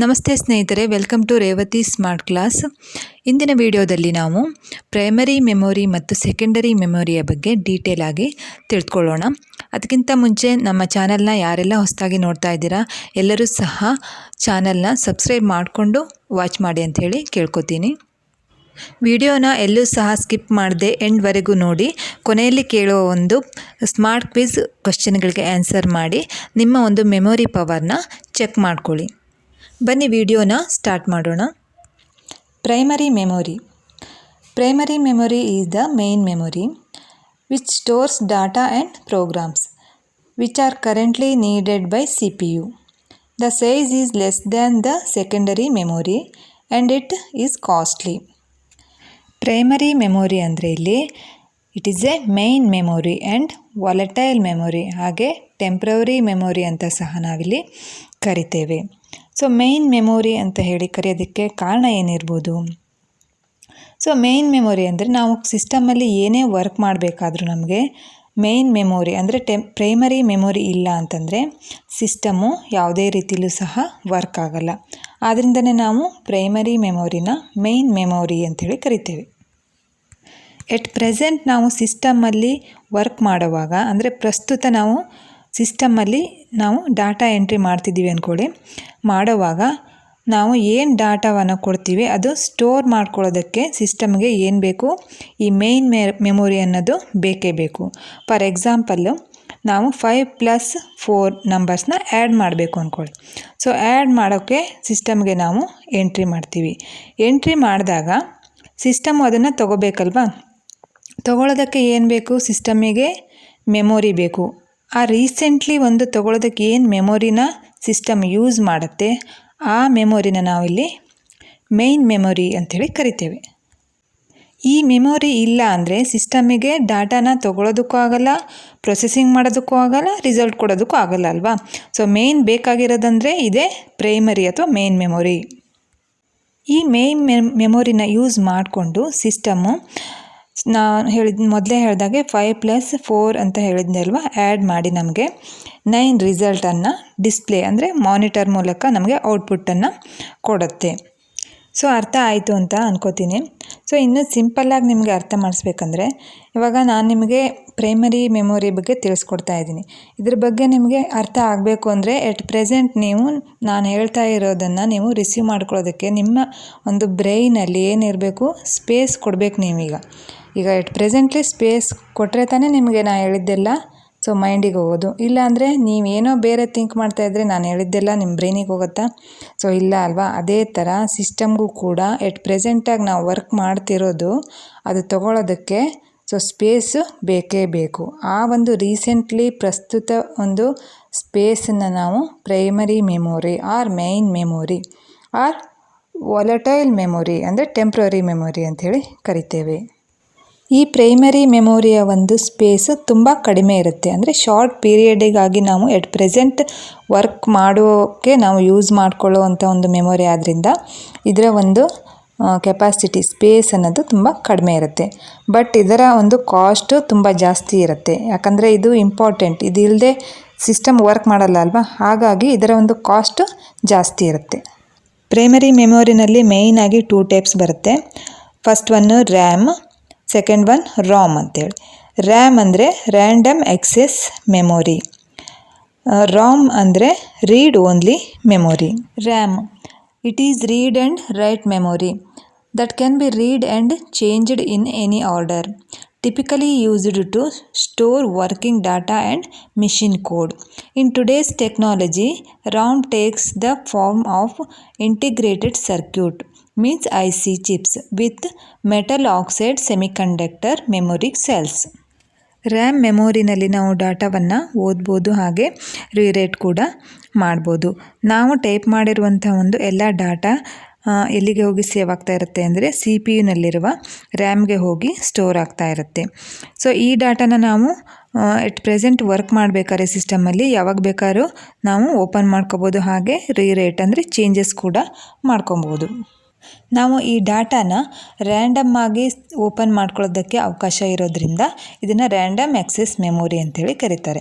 ನಮಸ್ತೆ ಸ್ನೇಹಿತರೆ welcome to Revathi smart class ಇಂದಿನ ವಿಡಿಯೋದಲ್ಲಿ ನಾವು ಪ್ರೈಮರಿ ಮೆಮೊರಿ ಮತ್ತು ಸೆಕೆಂಡರಿ ಮೆಮೊರಿಯ ಬಗ್ಗೆ ಡೀಟೇಲ್ ಆಗಿ ತಿಳ್ಕೊಳ್ಳೋಣ. ಅದಕ್ಕಿಂತ ಮುಂಚೆ ನಮ್ಮ ಚಾನಲ್ನ ಯಾರೆಲ್ಲ ಹೊಸದಾಗಿ ನೋಡ್ತಾ ಇದ್ದೀರಾ, ಎಲ್ಲರೂ ಸಹ ಚಾನಲ್ನ ಸಬ್ಸ್ಕ್ರೈಬ್ ಮಾಡಿಕೊಂಡು ವಾಚ್ ಮಾಡಿ ಅಂತ ಹೇಳಿ ಕೇಳ್ಕೊತೀನಿ. ವಿಡಿಯೋನ ಎಲ್ಲೂ ಸಹ ಸ್ಕಿಪ್ ಮಾಡದೆ ಎಂಡ್ವರೆಗೂ ನೋಡಿ, ಕೊನೆಯಲ್ಲಿ ಕೇಳುವ ಒಂದು ಸ್ಮಾರ್ಟ್ ಕ್ವಿಜ್ ಕ್ವಶನ್ಗಳಿಗೆ ಆನ್ಸರ್ ಮಾಡಿ, ನಿಮ್ಮ ಒಂದು ಮೆಮೊರಿ ಪವರ್ನ ಚೆಕ್ ಮಾಡ್ಕೊಳ್ಳಿ. ಬನ್ನಿ ವಿಡಿಯೋನ ಸ್ಟಾರ್ಟ್ ಮಾಡೋಣ. Primary memory primary memory is the main memory which stores data and programs which are currently needed by C P U the size is less than the secondary memory and it is costly primary memory ಅಂದರೆ ಇಲ್ಲಿ it is a main memory and volatile memory ಹಾಗೆ temporary memory ಅಂತ ಸಹ ನಾವಿಲ್ಲಿ ಕರಿತೇವೆ. So main memory ಅಂತ ಹೇಳಿ ಕರೆಯೋದಕ್ಕೆ ಕಾರಣ ಏನಿರ್ಬೋದು? ಸೊ ಮೇಯ್ನ್ ಮೆಮೊರಿ ಅಂದರೆ ನಾವು ಸಿಸ್ಟಮಲ್ಲಿ ಏನೇ ವರ್ಕ್ ಮಾಡಬೇಕಾದ್ರೂ ನಮಗೆ ಮೇಯ್ನ್ ಮೆಮೊರಿ ಅಂದರೆ ಟೆಮ್ ಪ್ರೈಮರಿ ಮೆಮೊರಿ ಇಲ್ಲ ಅಂತಂದರೆ ಸಿಸ್ಟಮು ಯಾವುದೇ ರೀತಿಯಲ್ಲೂ ಸಹ ವರ್ಕ್ ಆಗಲ್ಲ. ಆದ್ದರಿಂದನೇ ನಾವು ಪ್ರೈಮರಿ ಮೆಮೊರಿನ ಮೇಯ್ನ್ ಮೆಮೊರಿ ಅಂಥೇಳಿ ಕರಿತೇವೆ. ಎಟ್ ಪ್ರೆಸೆಂಟ್ ನಾವು ಸಿಸ್ಟಮಲ್ಲಿ ವರ್ಕ್ ಮಾಡುವಾಗ ಅಂದರೆ ಪ್ರಸ್ತುತ ನಾವು ಸಿಸ್ಟಮಲ್ಲಿ ನಾವು ಡಾಟಾ ಎಂಟ್ರಿ ಮಾಡ್ತಿದ್ದೀವಿ ಅಂದ್ಕೊಳ್ಳಿ. ಮಾಡುವಾಗ ನಾವು ಏನು ಡಾಟಾವನ್ನು ಕೊಡ್ತೀವಿ, ಅದು ಸ್ಟೋರ್ ಮಾಡ್ಕೊಳ್ಳೋದಕ್ಕೆ ಸಿಸ್ಟಮ್ಗೆ ಏನು ಬೇಕು, ಈ ಮೇಯ್ನ್ ಮೆ, ಮೆಮೊರಿ ಅನ್ನೋದು ಬೇಕೇ ಬೇಕು. ಫಾರ್ ಎಕ್ಸಾಂಪಲ್ಲು ನಾವು ಫೈವ್ ಪ್ಲಸ್ ಫೋರ್ ನಂಬರ್ಸ್ನ ಆ್ಯಡ್ ಮಾಡಬೇಕು ಅಂದ್ಕೊಳ್ಳಿ. ಸೊ, ಆ್ಯಡ್ ಮಾಡೋಕ್ಕೆ ಸಿಸ್ಟಮ್ಗೆ ನಾವು ಎಂಟ್ರಿ ಮಾಡ್ತೀವಿ. ಎಂಟ್ರಿ ಮಾಡಿದಾಗ ಸಿಸ್ಟಮ್ ಅದನ್ನು ತೊಗೋಬೇಕಲ್ವಾ? ತೊಗೊಳೋದಕ್ಕೆ ಏನು ಬೇಕು? ಸಿಸ್ಟಮಿಗೆ ಮೆಮೊರಿ ಬೇಕು. ಆ ರೀಸೆಂಟ್ಲಿ ಒಂದು ತೊಗೊಳೋದಕ್ಕೆ ಏನು ಮೆಮೊರಿನ ಸಿಸ್ಟಮ್ ಯೂಸ್ ಮಾಡುತ್ತೆ? ಆ ಮೆಮೊರಿನ ನಾವಿಲ್ಲಿ ಮೇಯ್ನ್ ಮೆಮೊರಿ ಅಂಥೇಳಿ ಕರಿತೇವೆ. ಈ ಮೆಮೊರಿ ಇಲ್ಲ ಅಂದರೆ ಸಿಸ್ಟಮಿಗೆ ಡಾಟಾನ ತೊಗೊಳೋದಕ್ಕೂ ಆಗಲ್ಲ ಪ್ರೊಸೆಸಿಂಗ್ ಮಾಡೋದಕ್ಕೂ ಆಗಲ್ಲ ರಿಸಲ್ಟ್ ಕೊಡೋದಕ್ಕೂ ಆಗಲ್ಲ ಅಲ್ವಾ? ಸೊ ಮೇಯ್ನ್ ಬೇಕಾಗಿರೋದಂದರೆ ಇದೇ ಪ್ರೈಮರಿ ಅಥವಾ ಮೇಯ್ನ್ ಮೆಮೊರಿ ಈ ಮೇಯ್ನ್ ಮೆಮೊರಿನ ಯೂಸ್ ಮಾಡಿಕೊಂಡು ಸಿಸ್ಟಮ್ಮು ನಾನು ಹೇಳಿದ ಮೊದಲೇ ಹೇಳಿದಾಗೆ ಫೈವ್ ಪ್ಲಸ್ ಫೋರ್ ಅಂತ ಹೇಳಿದ್ದೆ ಅಲ್ವಾ? ಆ್ಯಡ್ ಮಾಡಿ ನಮಗೆ. ನೈನ್ ರಿಸಲ್ಟನ್ನು ಡಿಸ್ಪ್ಲೇ ಅಂದರೆ ಮಾನಿಟರ್ ಮೂಲಕ ನಮಗೆ ಔಟ್ಪುಟ್ಟನ್ನು ಕೊಡುತ್ತೆ. ಸೊ ಅರ್ಥ ಆಯಿತು ಅಂತ ಅನ್ಕೋತೀನಿ. ಸೊ ಇನ್ನೂ ಸಿಂಪಲ್ಲಾಗಿ ನಿಮಗೆ ಅರ್ಥ ಮಾಡಿಸ್ಬೇಕಂದ್ರೆ, ಇವಾಗ ನಾನು ನಿಮಗೆ ಪ್ರೈಮರಿ ಮೆಮೊರಿ ಬಗ್ಗೆ ತಿಳಿಸ್ಕೊಡ್ತಾ ಇದ್ದೀನಿ. ಇದ್ರ ಬಗ್ಗೆ ನಿಮಗೆ ಅರ್ಥ ಆಗಬೇಕು ಅಂದರೆ ಎಟ್ ಪ್ರೆಸೆಂಟ್ ನೀವು ನಾನು ಹೇಳ್ತಾ ಇರೋದನ್ನು ನೀವು ರಿಸೀವ್ ಮಾಡ್ಕೊಳ್ಳೋದಕ್ಕೆ ನಿಮ್ಮ ಒಂದು ಬ್ರೈನಲ್ಲಿ ಏನಿರಬೇಕು ಸ್ಪೇಸ್ ಕೊಡಬೇಕು ನೀವೀಗ. ಈಗ ಎಟ್ ಪ್ರೆಸೆಂಟ್ಲಿ ಸ್ಪೇಸ್ ಕೊಟ್ಟರೆ ತಾನೇ ನಿಮಗೆ ನಾನು ಹೇಳಿದ್ದೆಲ್ಲ ಸೊ ಮೈಂಡಿಗೆ ಹೋಗೋದು. ಇಲ್ಲ ಅಂದರೆ ನೀವೇನೋ ಬೇರೆ ಥಿಂಕ್ ಇದ್ದರೆ ನಾನು ಹೇಳಿದ್ದೆಲ್ಲ ನಿಮ್ಮ ಬ್ರೈನಿಗೆ ಹೋಗುತ್ತಾ? ಸೊ ಇಲ್ಲ ಅಲ್ವಾ? ಅದೇ ಥರ ಸಿಸ್ಟಮ್ಗೂ ಕೂಡ ಎಟ್ ಪ್ರೆಸೆಂಟಾಗಿ ನಾವು ವರ್ಕ್ ಮಾಡ್ತಿರೋದು, ಅದು ತಗೊಳ್ಳೋದಕ್ಕೆ ಸೊ ಸ್ಪೇಸು ಬೇಕೇ ಬೇಕು. ಆ ಒಂದು ರೀಸೆಂಟ್ಲಿ ಪ್ರಸ್ತುತ ಒಂದು ಸ್ಪೇಸನ್ನು ನಾವು primary memory or main memory or volatile memory ಅಂದರೆ ಟೆಂಪ್ರರಿ ಮೆಮೊರಿ ಅಂಥೇಳಿ ಕರಿತೇವೆ. ಈ ಪ್ರೈಮರಿ ಮೆಮೊರಿಯ ಒಂದು ಸ್ಪೇಸ್ ತುಂಬ ಕಡಿಮೆ ಇರುತ್ತೆ. ಅಂದರೆ ಶಾರ್ಟ್ ಪೀರಿಯಡಿಗಾಗಿ ನಾವು ಎಟ್ ಪ್ರೆಸೆಂಟ್ ವರ್ಕ್ ಮಾಡೋಕ್ಕೆ ನಾವು ಯೂಸ್ ಮಾಡ್ಕೊಳ್ಳೋ ಅಂಥ ಒಂದು ಮೆಮೊರಿ ಆದ್ದರಿಂದ ಇದರ ಒಂದು ಕೆಪಾಸಿಟಿ ಸ್ಪೇಸ್ ಅನ್ನೋದು ತುಂಬ ಕಡಿಮೆ ಇರುತ್ತೆ. ಬಟ್ ಇದರ ಒಂದು ಕಾಸ್ಟು ತುಂಬ ಜಾಸ್ತಿ ಇರುತ್ತೆ. ಯಾಕಂದರೆ ಇದು ಇಂಪಾರ್ಟೆಂಟ್ ಇದು ಇಲ್ಲದೆ ಸಿಸ್ಟಮ್ ವರ್ಕ್ ಮಾಡಲ್ಲ ಅಲ್ವಾ? ಹಾಗಾಗಿ ಇದರ ಒಂದು ಕಾಸ್ಟು ಜಾಸ್ತಿ ಇರುತ್ತೆ. ಪ್ರೈಮರಿ ಮೆಮೊರಿನಲ್ಲಿ ಮೇಯ್ನಾಗಿ ಟೂ ಟೈಪ್ಸ್ ಬರುತ್ತೆ. First one RAM second one ROM ಅಂತೇಳಿ ರ್ಯಾಮ್ ಅಂದರೆ ರ್ಯಾಂಡಮ್ ಎಕ್ಸೆಸ್ ಮೆಮೊರಿ ರಾಮ್ ಅಂದರೆ read only memory RAM it is read and write memory that can be read and changed in any order typically used to store working data and machine code. In today's technology, RAM takes the form of integrated circuit Means IC chips with metal oxide semiconductor memory cells. RAM ಮೆಮೊರಿನಲ್ಲಿ ನಾವು ಡಾಟಾವನ್ನು ಓದ್ಬೋದು ಹಾಗೆ ರೀರೇಟ್ ಕೂಡ ಮಾಡ್ಬೋದು. ನಾವು type ಮಾಡಿರುವಂಥ ಒಂದು ಎಲ್ಲ ಡಾಟಾ ಎಲ್ಲಿಗೆ ಹೋಗಿ ಸೇವ್ ಆಗ್ತಾ ಇರುತ್ತೆ ಅಂದರೆ ಸಿ ಪಿ ಯುನಲ್ಲಿರುವ ರ್ಯಾಮ್ಗೆ ಹೋಗಿ ಸ್ಟೋರ್ ಆಗ್ತಾ ಇರುತ್ತೆ. ಸೊ, ಈ ಡಾಟಾನ ನಾವು ಎಟ್ ಪ್ರೆಸೆಂಟ್ ವರ್ಕ್ ಮಾಡಬೇಕಾದ್ರೆ ಸಿಸ್ಟಮಲ್ಲಿ ಯಾವಾಗ ಬೇಕಾದ್ರೂ ನಾವು ಓಪನ್ ಮಾಡ್ಕೋಬೋದು ಹಾಗೆ ರೀರೇಟ್ ಅಂದರೆ ಚೇಂಜಸ್ ಕೂಡ ಮಾಡ್ಕೊಬೋದು. ನಾವು ಈ ಡಾಟಾನ ರ್ಯಾಂಡಮ್ ಆಗಿ ಓಪನ್ ಮಾಡ್ಕೊಳ್ಳೋದಕ್ಕೆ ಅವಕಾಶ ಇರೋದ್ರಿಂದ ಇದನ್ನು ರ್ಯಾಂಡಮ್ ಆಕ್ಸೆಸ್ ಮೆಮೊರಿ ಅಂತೇಳಿ ಕರೀತಾರೆ.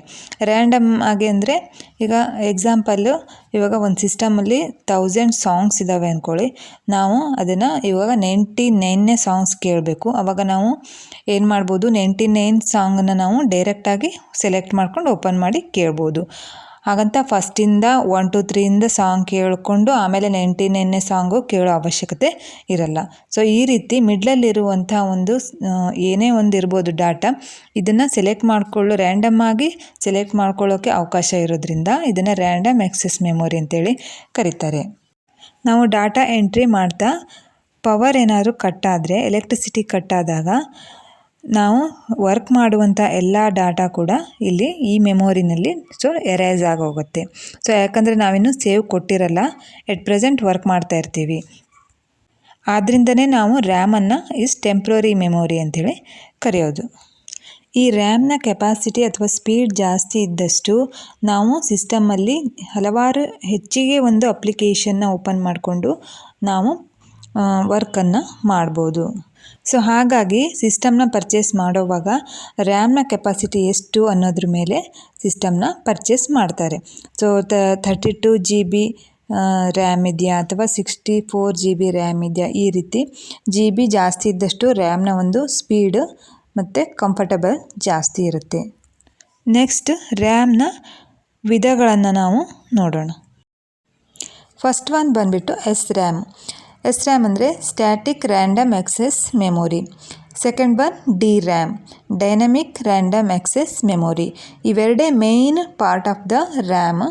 ರ್ಯಾಂಡಮ್ ಆಗಿ ಅಂದರೆ ಈಗ ಎಕ್ಸಾಂಪಲ್ಲು ಇವಾಗ ಒಂದು ಸಿಸ್ಟಮಲ್ಲಿ ತೌಸಂಡ್ ಸಾಂಗ್ಸ್ ಇದ್ದಾವೆ ಅಂದ್ಕೊಳ್ಳಿ ನಾವು ಅದನ್ನು ಇವಾಗ ನೈಂಟಿ ನೈನ್ನೇ ಸಾಂಗ್ಸ್ ಕೇಳಬೇಕು. ಆವಾಗ ನಾವು ಏನು ಮಾಡ್ಬೋದು? ನೈಂಟಿ ನೈನ್ ಸಾಂಗನ್ನು ನಾವು ಡೈರೆಕ್ಟಾಗಿ ಸೆಲೆಕ್ಟ್ ಮಾಡ್ಕೊಂಡು ಓಪನ್ ಮಾಡಿ ಕೇಳ್ಬೋದು. ಹಾಗಂತ ಫಸ್ಟಿಂದ ಒನ್ ಟು ತ್ರೀಯಿಂದ ಸಾಂಗ್ ಕೇಳಿಕೊಂಡು ಆಮೇಲೆ ನೈಂಟಿ ನೈನ್ನೇ ಸಾಂಗು ಕೇಳೋ ಅವಶ್ಯಕತೆ ಇರಲ್ಲ. ಸೊ ಈ ರೀತಿ ಮಿಡ್ಲಲ್ಲಿರುವಂಥ ಒಂದು ಏನೇ ಒಂದು ಇರ್ಬೋದು ಡಾಟಾ ಇದನ್ನು ಸೆಲೆಕ್ಟ್ ಮಾಡಿಕೊಳ್ಳೋ ರ್ಯಾಂಡಮ್ ಆಗಿ ಸೆಲೆಕ್ಟ್ ಮಾಡ್ಕೊಳ್ಳೋಕ್ಕೆ ಅವಕಾಶ ಇರೋದ್ರಿಂದ ಇದನ್ನು ರ್ಯಾಂಡಮ್ ಎಕ್ಸೆಸ್ ಮೆಮೊರಿ ಅಂತೇಳಿ ಕರೀತಾರೆ. ನಾವು ಡಾಟಾ ಎಂಟ್ರಿ ಮಾಡ್ತಾ ಪವರ್ ಏನಾದರೂ ಕಟ್ಟಾದರೆ ಎಲೆಕ್ಟ್ರಿಸಿಟಿ ಕಟ್ಟಾದಾಗ ನಾವು ವರ್ಕ್ ಮಾಡುವಂಥ ಎಲ್ಲ ಡಾಟಾ ಕೂಡ ಇಲ್ಲಿ ಈ ಮೆಮೊರಿನಲ್ಲಿ ಸೊ ಎರೇಸ್ ಆಗೋಗುತ್ತೆ. ಸೊ ಯಾಕಂದರೆ ನಾವಿನ್ನು ಸೇವ್ ಕೊಟ್ಟಿರಲ್ಲ ಎಟ್ ಪ್ರೆಸೆಂಟ್ ವರ್ಕ್ ಮಾಡ್ತಾ ಇರ್ತೀವಿ. ಆದ್ದರಿಂದನೇ ನಾವು ರ್ಯಾಮನ್ನು ಇಸ್ ಟೆಂಪ್ರರಿ ಮೆಮೊರಿ ಅಂಥೇಳಿ ಕರೆಯೋದು. ಈ ರ್ಯಾಮ್ನ ಕೆಪಾಸಿಟಿ ಅಥವಾ ಸ್ಪೀಡ್ ಜಾಸ್ತಿ ಇದ್ದಷ್ಟು ನಾವು ಸಿಸ್ಟಮಲ್ಲಿ ಹಲವಾರು ಹೆಚ್ಚಿಗೆ ಒಂದು ಅಪ್ಲಿಕೇಶನ್ನ ಓಪನ್ ಮಾಡಿಕೊಂಡು ನಾವು ವರ್ಕನ್ನು ಮಾಡ್ಬೋದು. ಸೊ ಹಾಗಾಗಿ ಸಿಸ್ಟಮ್ನ ಪರ್ಚೇಸ್ ಮಾಡೋವಾಗ ರ್ಯಾಮ್ನ ಕೆಪಾಸಿಟಿ ಎಷ್ಟು ಅನ್ನೋದ್ರ ಮೇಲೆ ಸಿಸ್ಟಮ್ನ ಪರ್ಚೇಸ್ ಮಾಡ್ತಾರೆ. So thirty two G B RAM ಇದೆಯಾ ಅಥವಾ sixty four G B RAM ಇದೆಯಾ ಈ ರೀತಿ ಜಿ ಬಿ ಜಾಸ್ತಿ ಇದ್ದಷ್ಟು ರ್ಯಾಮ್ನ ಒಂದು ಸ್ಪೀಡ್ ಮತ್ತು ಕಂಫರ್ಟಬಲ್ ಜಾಸ್ತಿ ಇರುತ್ತೆ. ನೆಕ್ಸ್ಟ್ ರ್ಯಾಮ್ನ ವಿಧಗಳನ್ನು ನಾವು ನೋಡೋಣ. ಫಸ್ಟ್ ಒನ್ ಬಂದುಬಿಟ್ಟು ಎಸ್ ರ್ಯಾಮ್ ಎಸ್ ರ್ಯಾಮ್ ಅಂದರೆ static random access memory. Second one D RAM, dynamic random access memory. ಇವೆರಡೇ main part of the RAM.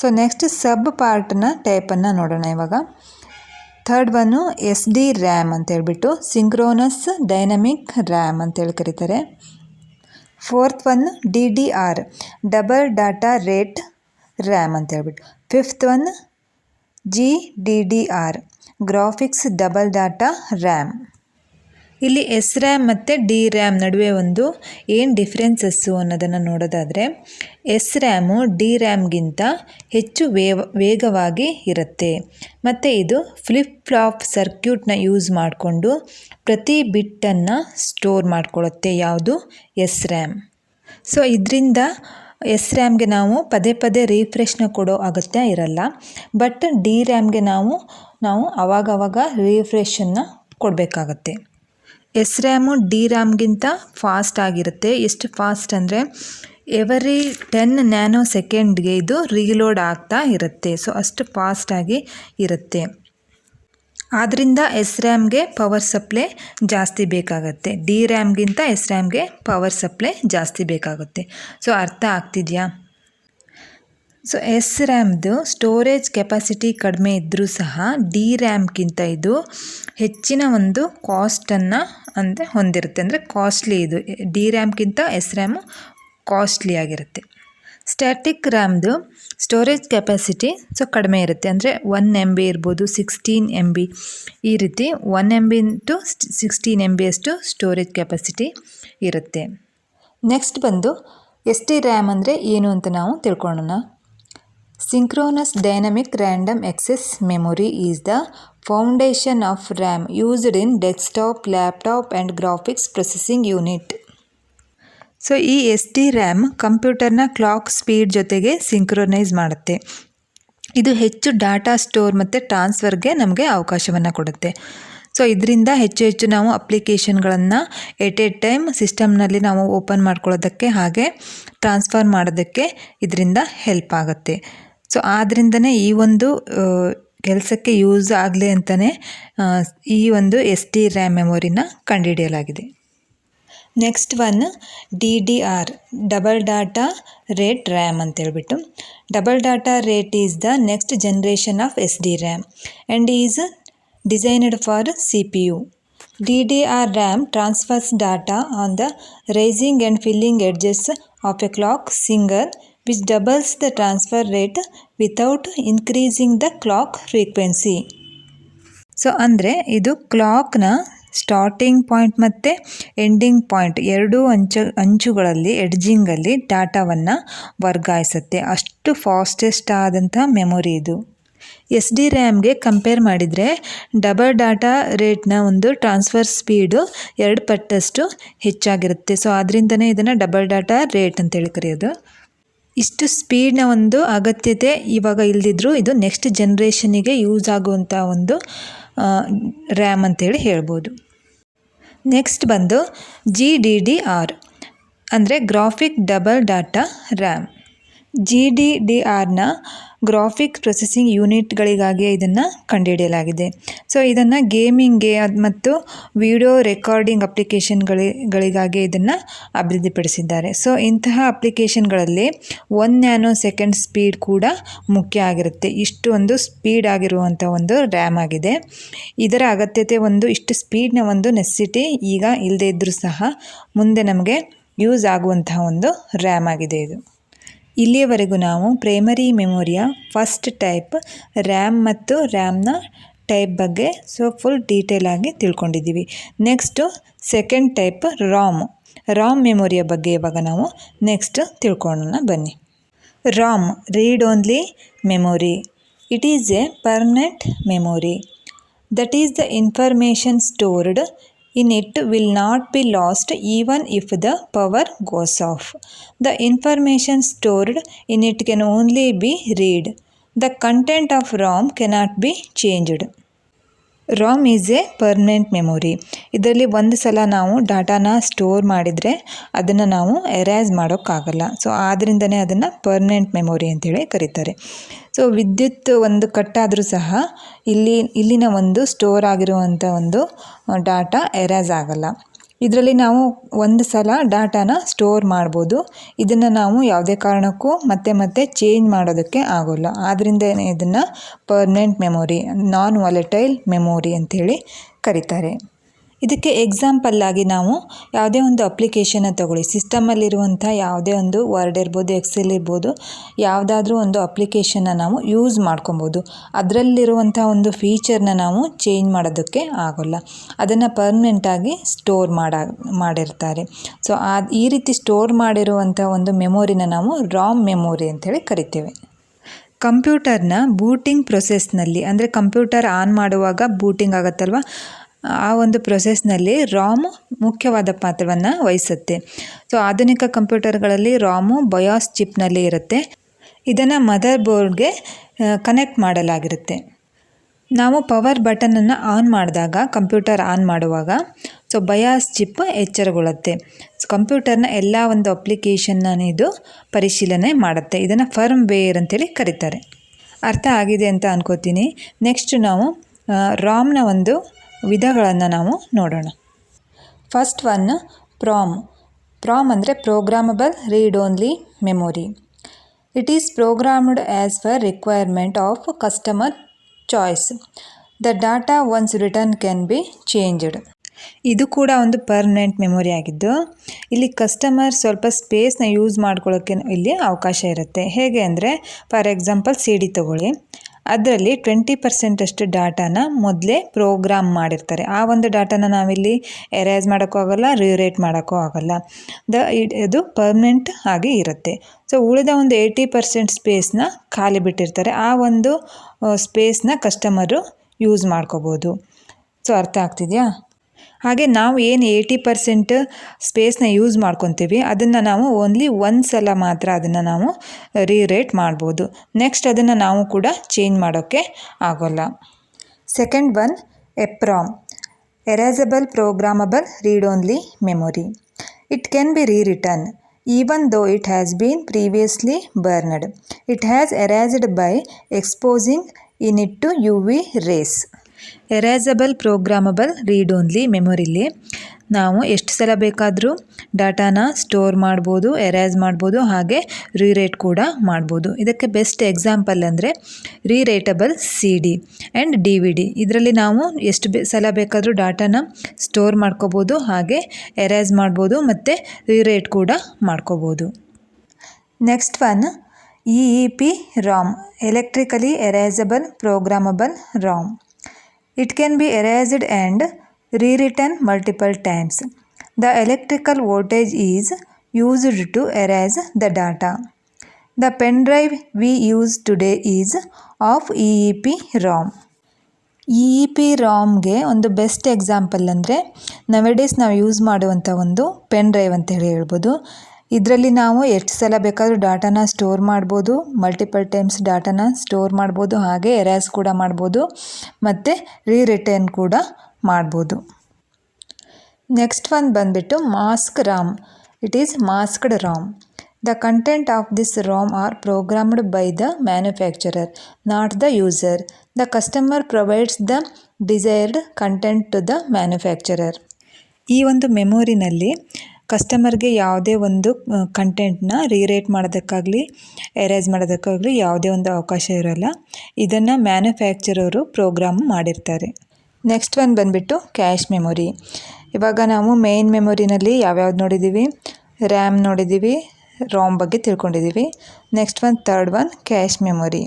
So, next sub ಪಾರ್ಟ್ನ ಟೈಪನ್ನು ನೋಡೋಣ ಇವಾಗ. Third one S D RAM ಅಂತ ಹೇಳ್ಬಿಟ್ಟು synchronous dynamic RAM ಅಂತೇಳಿ ಕರೀತಾರೆ. Fourth one D D R, double data rate RAM ಅಂತ ಹೇಳ್ಬಿಟ್ಟು. Fifth one G D D R. Graphics double data RAM. ಇಲ್ಲಿ ಎಸ್ ರ್ಯಾಮ್ ಮತ್ತು ಡಿ ರ್ಯಾಮ್ ನಡುವೆ ಒಂದು ಏನು ಡಿಫ್ರೆನ್ಸಸ್ಸು ಅನ್ನೋದನ್ನು ನೋಡೋದಾದರೆ ಎಸ್ ರ್ಯಾಮು ಡಿ ರ್ಯಾಮ್ಗಿಂತ ಹೆಚ್ಚು ವೇವ, ವೇಗವಾಗಿ ಇರುತ್ತೆ. ಮತ್ತು ಇದು ಫ್ಲಿಪ್ ಫ್ಲಾಪ್ ಸರ್ಕ್ಯೂಟ್ನ ಯೂಸ್ ಮಾಡಿಕೊಂಡು ಪ್ರತಿ ಬಿಟ್ಟನ್ನು ಸ್ಟೋರ್ ಮಾಡಿಕೊಳ್ಳುತ್ತೆ ಯಾವುದು? ಎಸ್ ರ್ಯಾಮ್ ಸೊ, ಇದರಿಂದ ಎಸ್ ರ್ಯಾಮ್ಗೆ ನಾವು ಪದೇ ಪದೇ ರೀಫ್ರೆಶ್ನ ಕೊಡೋ ಅಗತ್ಯ ಇರಲ್ಲ. ಬಟ್ ಡಿ ರ್ಯಾಮ್ಗೆ ನಾವು ನಾವು ಅವಾಗವಾಗ ರಿಫ್ರೆಶನ್ನು ಕೊಡಬೇಕಾಗತ್ತೆ. ಎಸ್ ರ್ಯಾಮು ಡಿ ರ್ಯಾಮ್ಗಿಂತ ಫಾಸ್ಟ್ ಆಗಿರುತ್ತೆ. ಎಷ್ಟು ಫಾಸ್ಟ್ ಅಂದರೆ ಎವರಿ ಟೆನ್ ನ್ಯಾನೋ ಸೆಕೆಂಡ್ಗೆ ಇದು ರೀಲೋಡ್ ಆಗ್ತಾ ಇರುತ್ತೆ. ಸೊ ಅಷ್ಟು ಫಾಸ್ಟಾಗಿ ಇರುತ್ತೆ. ಆದ್ದರಿಂದ ಎಸ್ ರ್ಯಾಮ್ಗೆ ಪವರ್ ಸಪ್ಲೈ ಜಾಸ್ತಿ ಬೇಕಾಗುತ್ತೆ. ಡಿ ರ್ಯಾಮ್ಗಿಂತ ಎಸ್ ರ್ಯಾಮ್ಗೆ ಪವರ್ ಸಪ್ಲೈ ಜಾಸ್ತಿ ಬೇಕಾಗುತ್ತೆ. ಸೊ ಅರ್ಥ ಆಗ್ತಿದೆಯಾ? ಸೊ ಎಸ್ ರ್ಯಾಮ್ದು ಸ್ಟೋರೇಜ್ ಕೆಪಾಸಿಟಿ ಕಡಿಮೆ ಇದ್ದರೂ ಸಹ ಡಿ ರ್ಯಾಮ್ಗಿಂತ ಇದು ಹೆಚ್ಚಿನ ಒಂದು ಕಾಸ್ಟನ್ನು ಅಂದರೆ ಹೊಂದಿರುತ್ತೆ. ಅಂದರೆ ಕಾಸ್ಟ್ಲಿ ಇದು. ಡಿ ರ್ಯಾಮ್ಗಿಂತ ಎಸ್ ರ್ಯಾಮು ಕಾಸ್ಟ್ಲಿ ಆಗಿರುತ್ತೆ. ಸ್ಟ್ಯಾಟಿಕ್ ರ್ಯಾಮ್ದು ಸ್ಟೋರೇಜ್ ಕೆಪಾಸಿಟಿ ಸೊ ಕಡಿಮೆ ಇರುತ್ತೆ. ಅಂದರೆ ಒನ್ ಎಂ ಬಿ ಇರ್ಬೋದು ಸಿಕ್ಸ್ಟೀನ್ ಎಂ ಬಿ ಈ ರೀತಿ one M B to sixteen M ಬಿಯಷ್ಟು storage capacity ಇರುತ್ತೆ. ನೆಕ್ಸ್ಟ್ ಬಂದು ಎಸ್ ಟಿ ರ್ಯಾಮ್ ಅಂದರೆ ಏನು ಅಂತ ನಾವು ತಿಳ್ಕೊಳ್ಳೋಣ Synchronous Dynamic Random Access Memory is the foundation of RAM used in desktop, laptop and graphics processing unit. So ಈ S T RAM ಕಂಪ್ಯೂಟರ್ನ clock speed ಜೊತೆಗೆ ಸಿಂಕ್ರೊನೈಸ್ ಮಾಡುತ್ತೆ. ಇದು ಹೆಚ್ಚು ಡಾಟಾ ಸ್ಟೋರ್ ಮತ್ತು ಟ್ರಾನ್ಸ್ಫರ್ಗೆ ನಮಗೆ ಅವಕಾಶವನ್ನು ಕೊಡುತ್ತೆ. ಸೊ ಇದರಿಂದ ಹೆಚ್ಚು ಹೆಚ್ಚು ನಾವು ಅಪ್ಲಿಕೇಶನ್ಗಳನ್ನು ಎಟ್ ಎ ಟೈಮ್ ಸಿಸ್ಟಮ್ನಲ್ಲಿ ನಾವು ಓಪನ್ ಮಾಡ್ಕೊಳ್ಳೋದಕ್ಕೆ ಹಾಗೆ ಟ್ರಾನ್ಸ್ಫರ್ ಮಾಡೋದಕ್ಕೆ ಇದರಿಂದ ಹೆಲ್ಪ್ ಆಗುತ್ತೆ. ಸೊ ಆದ್ದರಿಂದನೇ ಈ ಒಂದು ಕೆಲಸಕ್ಕೆ ಯೂಸ್ ಆಗಲಿ ಅಂತಲೇ ಈ ಒಂದು ಎಸ್ ಟಿ ರ್ಯಾಮ್ ಮೆಮೊರಿನ ಕಂಡುಹಿಡಿಯಲಾಗಿದೆ. Next one D D R double data rate RAM ಅಂತೇಳ್ಬಿಟ್ಟು double data rate is the next generation of S D RAM and is designed for C P U D D R RAM transfers data on the rising and filling edges of a clock singer which doubles the transfer rate without increasing the clock frequency. So ಅಂದರೆ ಇದು ಕ್ಲಾಕ್ನ starting point ಮತ್ತು ending point ಎರಡೂ ಅಂಚು, ಅಂಚುಗಳಲ್ಲಿ ಎಡ್ಜಿಂಗಲ್ಲಿ ಡಾಟಾವನ್ನು ವರ್ಗಾಯಿಸುತ್ತೆ. ಅಷ್ಟು fastest ಆದಂಥ ಮೆಮೊರಿ ಇದು. ಎಸ್ ಡಿ ರ್ಯಾಮ್ಗೆ ಕಂಪೇರ್ ಮಾಡಿದರೆ ಡಬಲ್ ಡಾಟಾ ರೇಟ್ನ ಒಂದು ಟ್ರಾನ್ಸ್ಫರ್ ಸ್ಪೀಡು ಎರಡು ಪಟ್ಟಷ್ಟು ಹೆಚ್ಚಾಗಿರುತ್ತೆ. ಸೊ ಅದರಿಂದನೇ ಇದನ್ನು ಡಬಲ್ ಡಾಟಾ ರೇಟ್ ಅಂತೇಳಿ ಕರೆಯೋದು. ಇಷ್ಟು ಸ್ಪೀಡ್ನ ಒಂದು ಅಗತ್ಯತೆ ಇವಾಗ ಇಲ್ದಿದ್ರೂ ಇದು ನೆಕ್ಸ್ಟ್ ಜನ್ರೇಷನಿಗೆ ಯೂಸ್ ಆಗುವಂಥ ಒಂದು ರ್ಯಾಮ್ ಅಂತೇಳಿ ಹೇಳ್ಬೋದು. ನೆಕ್ಸ್ಟ್ ಬಂದು ಜಿ ಡಿ ಡಿ ಆರ್ ಅಂದರೆ graphic double data RAM G D D ಆರ್ನ ಗ್ರಾಫಿಕ್ ಪ್ರೊಸೆಸಿಂಗ್ ಯೂನಿಟ್ಗಳಿಗಾಗಿ ಇದನ್ನು ಕಂಡುಹಿಡಿಯಲಾಗಿದೆ. ಸೊ ಇದನ್ನು ಗೇಮಿಂಗ್ಗೆ ಮತ್ತು ವಿಡಿಯೋ ರೆಕಾರ್ಡಿಂಗ್ ಅಪ್ಲಿಕೇಶನ್ಗಳಿಗಾಗಿ ಇದನ್ನು ಅಭಿವೃದ್ಧಿಪಡಿಸಿದ್ದಾರೆ. ಸೊ ಇಂತಹ ಅಪ್ಲಿಕೇಶನ್ಗಳಲ್ಲಿ ಒನ್ ನ್ಯಾನೋ ಸೆಕೆಂಡ್ ಸ್ಪೀಡ್ ಕೂಡ ಮುಖ್ಯ ಆಗಿರುತ್ತೆ. ಇಷ್ಟು ಒಂದು ಸ್ಪೀಡ್ ಆಗಿರುವಂಥ ಒಂದು ರ್ಯಾಮ್ ಆಗಿದೆ. ಇದರ ಅಗತ್ಯತೆ ಒಂದು, ಇಷ್ಟು ಸ್ಪೀಡ್ನ ಒಂದು ನೆಸಿಟಿ ಈಗ ಇಲ್ಲದೇ ಇದ್ದರೂ ಸಹ ಮುಂದೆ ನಮಗೆ ಯೂಸ್ ಆಗುವಂತಹ ಒಂದು ರ್ಯಾಮ್ ಆಗಿದೆ ಇದು. ಇಲ್ಲಿಯವರೆಗೂ ನಾವು ಪ್ರೈಮರಿ ಮೆಮೊರಿಯ ಫಸ್ಟ್ ಟೈಪ್ ರ್ಯಾಮ್ ಮತ್ತು ರ್ಯಾಮ್ನ ಟೈಪ್ ಬಗ್ಗೆ ಸೊ ಫುಲ್ ಡೀಟೇಲ್ ಆಗಿ ತಿಳ್ಕೊಂಡಿದ್ದೀವಿ. Next second type ROM ROM ಮೆಮೊರಿಯ ಬಗ್ಗೆ ಇವಾಗ ನಾವು ನೆಕ್ಸ್ಟ್ ತಿಳ್ಕೊಳ್ಳೋಣ ಬನ್ನಿ. ROM read only memory it is a permanent memory that is the information stored in it will not be lost even if the power goes off. The information stored in it can only be read. The content of ROM cannot be changed. ROM is a permanent memory ಇದರಲ್ಲಿ ಒಂದು ಸಲ ನಾವು ಡಾಟಾನ store ಮಾಡಿದರೆ ಅದನ್ನು ನಾವು erase ಮಾಡೋಕ್ಕಾಗಲ್ಲ. So ಆದ್ದರಿಂದನೇ ಅದನ್ನು permanent memory ಅಂತೇಳಿ ಕರೀತಾರೆ. ಸೊ ವಿದ್ಯುತ್ ಒಂದು ಕಟ್ಟಾದರೂ ಸಹ ಇಲ್ಲಿ, ಇಲ್ಲಿನ ಒಂದು ಸ್ಟೋರ್ ಆಗಿರುವಂಥ ಒಂದು ಡಾಟಾ ಎರೇಸ್ ಆಗಲ್ಲ. ಇದರಲ್ಲಿ ನಾವು ಒಂದು ಸಲ ಡಾಟಾನ ಸ್ಟೋರ್ ಮಾಡ್ಬೋದು. ಇದನ್ನು ನಾವು ಯಾವುದೇ ಕಾರಣಕ್ಕೂ ಮತ್ತೆ ಮತ್ತೆ ಚೇಂಜ್ ಮಾಡೋದಕ್ಕೆ ಆಗೋಲ್ಲ. ಆದ್ದರಿಂದ ಇದನ್ನು permanent memory, non volatile memory ಅಂಥೇಳಿ ಕರೀತಾರೆ. ಇದಕ್ಕೆ ಎಕ್ಸಾಂಪಲ್ಲಾಗಿ ನಾವು ಯಾವುದೇ ಒಂದು ಅಪ್ಲಿಕೇಶನ್ನ ತಗೊಳ್ಳಿ. ಸಿಸ್ಟಮಲ್ಲಿರುವಂಥ ಯಾವುದೇ ಒಂದು ವರ್ಡ್ ಇರ್ಬೋದು ಎಕ್ಸೆಲ್ ಇರ್ಬೋದು, ಯಾವುದಾದ್ರೂ ಒಂದು ಅಪ್ಲಿಕೇಶನ್ನ ನಾವು ಯೂಸ್ ಮಾಡ್ಕೊಬೋದು. ಅದರಲ್ಲಿರುವಂಥ ಒಂದು ಫೀಚರ್ನ ನಾವು ಚೇಂಜ್ ಮಾಡೋದಕ್ಕೆ ಆಗೋಲ್ಲ. ಅದನ್ನು ಪರ್ಮನೆಂಟಾಗಿ ಸ್ಟೋರ್ ಮಾಡ, ಮಾಡಿರ್ತಾರೆ. ಸೊ ಆ, ಈ ರೀತಿ ಸ್ಟೋರ್ ಮಾಡಿರುವಂಥ ಒಂದು ಮೆಮೊರಿನ ನಾವು ರಾಮ್ ಮೆಮೊರಿ ಅಂತೇಳಿ ಕರಿತೇವೆ. ಕಂಪ್ಯೂಟರ್ನ ಬೂಟಿಂಗ್ ಪ್ರೊಸೆಸ್ನಲ್ಲಿ ಅಂದರೆ ಕಂಪ್ಯೂಟರ್ ಆನ್ ಮಾಡುವಾಗ ಬೂಟಿಂಗ್ ಆಗುತ್ತಲ್ವ? ಆ ಒಂದು ಪ್ರೊಸೆಸ್ನಲ್ಲಿ ರಾಮ್ ಮುಖ್ಯವಾದ ಪಾತ್ರವನ್ನು ವಹಿಸುತ್ತೆ. ಸೊ ಆಧುನಿಕ ಕಂಪ್ಯೂಟರ್ಗಳಲ್ಲಿ ರಾಮು ಬಯಾಸ್ ಚಿಪ್ನಲ್ಲಿ ಇರುತ್ತೆ. ಇದನ್ನು ಮದರ್ ಬೋರ್ಡ್ಗೆ ಕನೆಕ್ಟ್ ಮಾಡಲಾಗಿರುತ್ತೆ. ನಾವು ಪವರ್ ಬಟನನ್ನು ಆನ್ ಮಾಡಿದಾಗ ಕಂಪ್ಯೂಟರ್ ಆನ್ ಮಾಡುವಾಗ ಸೊ ಬಯಾಸ್ ಚಿಪ್ ಎಚ್ಚರಗೊಳ್ಳುತ್ತೆ. ಸೊ ಕಂಪ್ಯೂಟರ್ನ ಎಲ್ಲ ಒಂದು ಅಪ್ಲಿಕೇಶನ್ನ ಇದು ಪರಿಶೀಲನೆ ಮಾಡುತ್ತೆ. ಇದನ್ನು ಫರ್ಮ್ ವೇರ್ ಅಂತೇಳಿ ಕರೀತಾರೆ. ಅರ್ಥ ಆಗಿದೆ ಅಂತ ಅನ್ಕೋತೀನಿ. ನೆಕ್ಸ್ಟ್ ನಾವು ರಾಮ್ನ ಒಂದು ವಿಧಗಳನ್ನು ನಾವು ನೋಡೋಣ. ಫಸ್ಟ್ ಒನ್ ಪ್ರಾಮ್ ಪ್ರಾಮ್ ಅಂದರೆ programmable read only memory it is programmed as per requirement of customer choice the data once written can be changed ಇದು ಕೂಡ ಒಂದು ಪರ್ಮನೆಂಟ್ ಮೆಮೊರಿ ಆಗಿದ್ದು, ಇಲ್ಲಿ ಕಸ್ಟಮರ್ ಸ್ವಲ್ಪ ಸ್ಪೇಸ್ನ ಯೂಸ್ ಮಾಡ್ಕೊಳ್ಳೋಕ್ಕೆ ಇಲ್ಲಿ ಅವಕಾಶ ಇರುತ್ತೆ. ಹೇಗೆ ಅಂದರೆ ಫಾರ್ ಎಕ್ಸಾಂಪಲ್ ಸಿ ಡಿ ತೊಗೊಳ್ಳಿ. ಅದರಲ್ಲಿ ಟ್ವೆಂಟಿ ಪರ್ಸೆಂಟಷ್ಟು ಡಾಟಾನ ಮೊದಲೇ ಪ್ರೋಗ್ರಾಮ್ ಮಾಡಿರ್ತಾರೆ. ಆ ಒಂದು ಡಾಟಾನ ನಾವಿಲ್ಲಿ ಎರೇಸ್ ಮಾಡೋಕ್ಕೂ ಆಗೋಲ್ಲ ರಿರೇಟ್ ಮಾಡೋಕ್ಕೂ ಆಗೋಲ್ಲ. ದ ಇದು ಪರ್ಮನೆಂಟ್ ಆಗಿ ಇರುತ್ತೆ. ಸೊ ಉಳಿದ ಒಂದು ಏಯ್ಟಿ ಪರ್ಸೆಂಟ್ ಸ್ಪೇಸ್ನ ಖಾಲಿ ಬಿಟ್ಟಿರ್ತಾರೆ. ಆ ಒಂದು ಸ್ಪೇಸ್ನ ಕಸ್ಟಮರು ಯೂಸ್ ಮಾಡ್ಕೋಬೋದು. ಸೊ ಅರ್ಥ ಆಗ್ತಿದೆಯಾ? ಹಾಗೆ ನಾವು ಏನು ಏಯ್ಟಿ ಪರ್ಸೆಂಟ್ ಸ್ಪೇಸ್ನ ಯೂಸ್ ಮಾಡ್ಕೊತೀವಿ. ಅದನ್ನು ನಾವು ಓನ್ಲಿ ಒಂದು ಸಲ ಮಾತ್ರ ಅದನ್ನು ನಾವು ರೀರೇಟ್ ಮಾಡ್ಬೋದು. ನೆಕ್ಸ್ಟ್ ಅದನ್ನು ನಾವು ಕೂಡ ಚೇಂಜ್ ಮಾಡೋಕ್ಕೆ ಆಗೋಲ್ಲ. Second one EPROM. Erasable programmable read only memory it can be re written though it has been previously burned it has erased by exposing in it to U V rays. Erasable programmable read only ಮೆಮೊರಿಲಿ ನಾವು ಎಷ್ಟು ಸಲ ಬೇಕಾದರೂ ಡಾಟಾನ store ಮಾಡ್ಬೋದು erase ಮಾಡ್ಬೋದು, ಹಾಗೆ ರೀರೇಟ್ ಕೂಡ ಮಾಡ್ಬೋದು. ಇದಕ್ಕೆ ಬೆಸ್ಟ್ ಎಕ್ಸಾಂಪಲ್ ಅಂದರೆ rewritable C D and D V D ಇದರಲ್ಲಿ ನಾವು ಎಷ್ಟು ಬೆ ಸಲ ಬೇಕಾದರೂ ಡಾಟಾನ ಸ್ಟೋರ್ ಮಾಡ್ಕೋಬೋದು, ಹಾಗೆ ಎರೇಸ್ ಮಾಡ್ಬೋದು, ಮತ್ತು ರೀರೇಟ್ ಕೂಡ ಮಾಡ್ಕೋಬೋದು. Next one E E P ROM electrically erasable programmable ROM It can be erased and rewritten multiple times. The electrical voltage is used to erase the data. The pen drive we use today is of EEP ROM. E E P ರಾಮ್ಗೆ ಒಂದು best example ಅಂದರೆ nowadays ನಾವು use ಮಾಡುವಂಥ ಒಂದು pen drive ಅಂತ ಹೇಳಿ ಹೇಳ್ಬೋದು ಇದರಲ್ಲಿ ನಾವು ಎಷ್ಟು ಸಲ ಬೇಕಾದರೂ ಡಾಟಾನ ಸ್ಟೋರ್ ಮಾಡ್ಬೋದು ಮಲ್ಟಿಪಲ್ ಟೈಮ್ಸ್ ಡಾಟಾನ ಸ್ಟೋರ್ ಮಾಡ್ಬೋದು ಹಾಗೆ ಎರ್ಯಾಸ್ ಕೂಡ ಮಾಡ್ಬೋದು ಮತ್ತು ರೀ ರಿಟರ್ನ್ ಕೂಡ ಮಾಡ್ಬೋದು. ನೆಕ್ಸ್ಟ್ ಒಂದು ಬಂದುಬಿಟ್ಟು mask ROM it is masked ROM the content of this ROM are programmed by the manufacturer not the user the customer provides the desired content to the manufacturer ಈ ಒಂದು ಮೆಮೊರಿನಲ್ಲಿ ಕಸ್ಟಮರ್ಗೆ ಯಾವುದೇ ಒಂದು ಕಂಟೆಂಟ್ನ ರೀರೇಟ್ ಮಾಡೋದಕ್ಕಾಗಲಿ ಎರೇಸ್ ಮಾಡೋದಕ್ಕಾಗಲಿ ಯಾವುದೇ ಒಂದು ಅವಕಾಶ ಇರೋಲ್ಲ. ಇದನ್ನು ಮ್ಯಾನುಫ್ಯಾಕ್ಚರರು ಪ್ರೋಗ್ರಾಮ್ ಮಾಡಿರ್ತಾರೆ. ನೆಕ್ಸ್ಟ್ ಒನ್ ಬಂದುಬಿಟ್ಟು ಕ್ಯಾಶ್ ಮೆಮೊರಿ ಇವಾಗ ನಾವು ಮೇಯ್ನ್ ಮೆಮೊರಿನಲ್ಲಿ ಯಾವ್ಯಾವ್ದು ನೋಡಿದ್ದೀವಿ ರ್ಯಾಮ್ ನೋಡಿದ್ದೀವಿ ರಾಮ್ ಬಗ್ಗೆ ತಿಳ್ಕೊಂಡಿದ್ದೀವಿ next one third one cache memory